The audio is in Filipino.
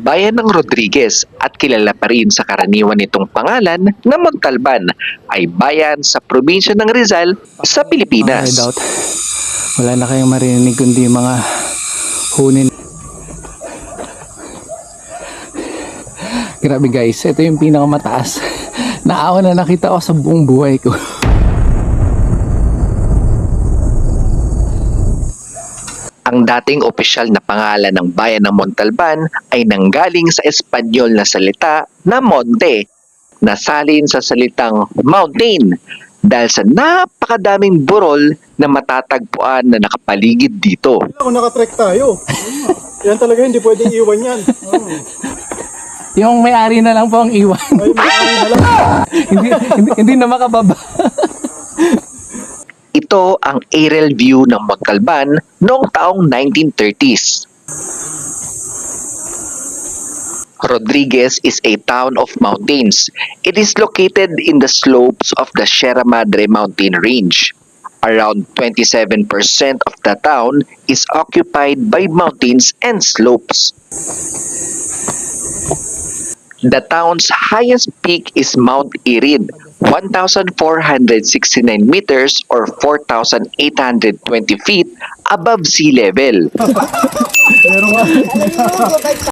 bayan ng Rodriguez at kilala pa rin sa karaniwan nitong pangalan na Montalban ay bayan sa probinsya ng Rizal sa Mga Pilipinas. doubt. Wala na kayong marinig kundi mga hunin. Grabe guys, ito yung pinakamataas. Naawa na nakita ko sa buong buhay ko. Ang dating opisyal na pangalan ng bayan ng Montalban ay nanggaling sa Espanyol na salita na monte, na salin sa salitang mountain dahil sa napakadaming burol na matatagpuan na nakapaligid dito. Kung nakatrek tayo, yan talaga hindi pwedeng iwan yan. Yung may-ari na lang po ang iwan. Ay, may na lang. hindi, hindi, hindi na makababa. Ito ang aerial view ng Montalban noong taong 1930s. Rodriguez is a town of mountains. It is located in the slopes of the Sierra Madre mountain range. Around 27% of the town is occupied by mountains and slopes. The town's highest peak is Mount Irid, 1,469 meters or 4,820 feet above sea level.